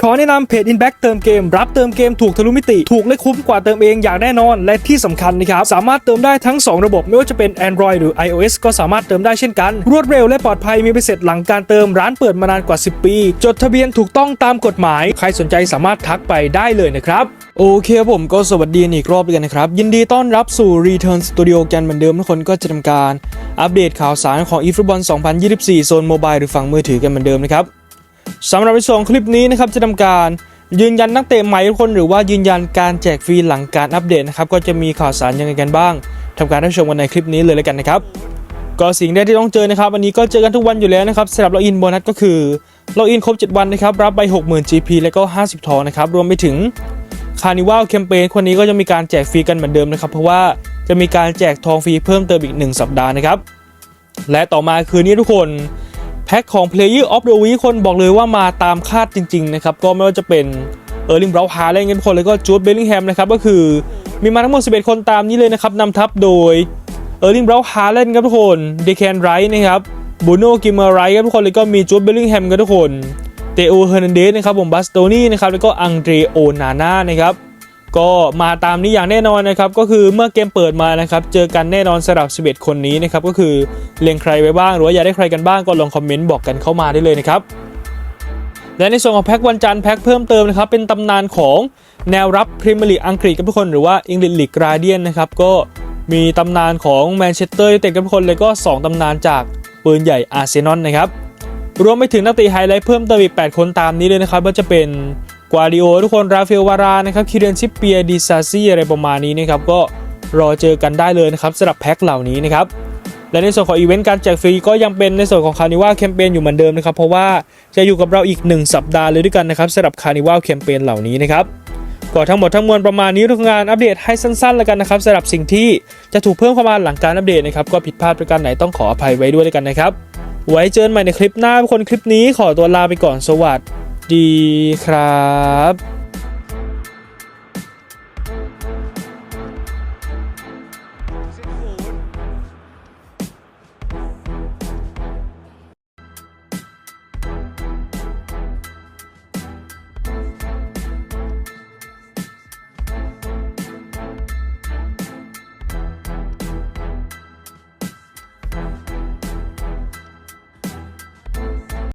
ขอแนะนำเพจ Inback เติมเกม รับเติมเกมถูกทะลุมิติ ถูกและคุ้มกว่าเติมเองอย่างแน่นอน และที่สำคัญนะครับ สามารถเติมได้ทั้ง 2 ระบบไม่ว่าจะเป็น Android หรือ iOS ก็สามารถเติมได้เช่นกัน รวดเร็วและปลอดภัยมีใบเสร็จหลังการเติมร้านเปิดมานานกว่า 10 ปี จดทะเบียนถูกต้องตามกฎหมาย ใครสนใจสามารถทักไปได้เลยนะครับโอเคผมก็สวัสดีอีกรอบเลยกันนะครับ ยินดีต้อนรับสู่ Return Studio กันเหมือนเดิมทุกคนก็จะทำการ อัปเดตข่าวสารของ e f o o t b a l l 2024 โซนโมบายหรือฝั่งมือถือกันเหมือนเดิมนะครับ สำหรับในส่วนคลิปนี้นะครับจะทำการยืนยันนักเตะใหม่ทุกคนหรือว่ายืนยันการแจกฟรีหลังการอัปเดตนะครับก็จะมีข่าวสารยังไงกันบ้างทำการรับชมกันในคลิปนี้เลยแล้วกันนะครับก็สิ่งแรกที่ต้องเจอนะครับวันนี้ก็เจอกันทุกวันอยู่แล้วนะครับสำหรับล็อกอินโบนัสก็คือล็อกอินครบ 7 วันนะครับรับไป60,000 GP แล้วก็ 50 ทองนะครับรวมไปถึงคาร์นิวัลแคมเปญคนนี้ก็จะมีการแจกฟรีกันเหมือนเดิมนะครับเพราะว่าจะมีการแจกทองฟรีเพิ่มเติมอีก 1 สัปดาห์นะครับและต่อมาคืนนี้ทุกคน แพ็คของ Player of the Week คนบอกเลยว่ามาตามคาดจริงๆนะครับ ก็ไม่ว่าจะเป็นเออร์ลิงบราวฮาร์เล่นกันทุกคนแล้วก็จูดเบลลิงแฮมนะครับก็คือมีมาทั้งหมด 11 คนตามนี้เลยนะครับนำทัพโดยเออร์ลิงบราวฮาร์เล่นครับทุกคนเดแคนไรท์นะครับบูโน่กิมเมอร์ไรท์ครับทุกคนแล้วก็มีจูดเบลลิงแฮมครับทุกคนเตโอเฮอร์นันเดสนะครับผมบัสโตนี่นะครับแล้วก็อังเดรโอนาน่านะครับ ก็มาตามนี้อย่างแน่นอนนะครับก็คือเมื่อเกมเปิดมานะครับเจอกันแน่นอนสำหรับ 11 คนนี้นะครับก็คือเล็งใครไว้บ้างหรือว่าอยากได้ใครกันบ้างก็ลองคอมเมนต์บอกกันเข้ามาได้เลยนะครับและในส่วนของแพ็กวันจันทร์แพ็กเพิ่มเติมนะครับเป็นตำนานของแนวรับพรีเมียร์ลีกอังกฤษกับทุกคนหรือว่าอังกฤษลีกกราเดียนนะครับก็มีตำนานของแมนเชสเตอร์ยูไนเต็ดกับทุกคนเลยก็ 2 ตำนานจากปืนใหญ่อาร์เซนอลนะครับรวมไปถึงนักเตะไฮไลท์เพิ่มเติมอีก 8 คนตามนี้เลยนะครับว่าจะเป็น กวาดิโอทุกคนราฟเอลวารานะครับคิเรนชิปเปียดิซาซี่อะไรประมาณนี้นะครับก็รอเจอกันได้เลยนะครับสำหรับแพ็คเหล่านี้นะครับและในส่วนของอีเวนต์การแจกฟรีก็ยังเป็นในส่วนของคาร์นิวัลแคมเปญอยู่เหมือนเดิมนะครับเพราะว่าจะอยู่กับเราอีก 1 สัปดาห์เลยด้วยกันนะครับสำหรับคาร์นิวัลแคมเปญเหล่านี้นะครับก็ทั้งหมดทั้งมวลประมาณนี้ทุกงานอัปเดตให้สั้นๆแล้วกันนะครับสำหรับสิ่งที่จะถูกเพิ่มเข้ามาหลังการอัปเดตนะครับก็ผิดพลาดประการไหนต้องขออภัยไว้ด้วยแล้วกันนะครับ ไว้เจอกันใหม่ในคลิปหน้าคนคลิปนี้ขอตัวลาไปก่อนสวัส ดีครับ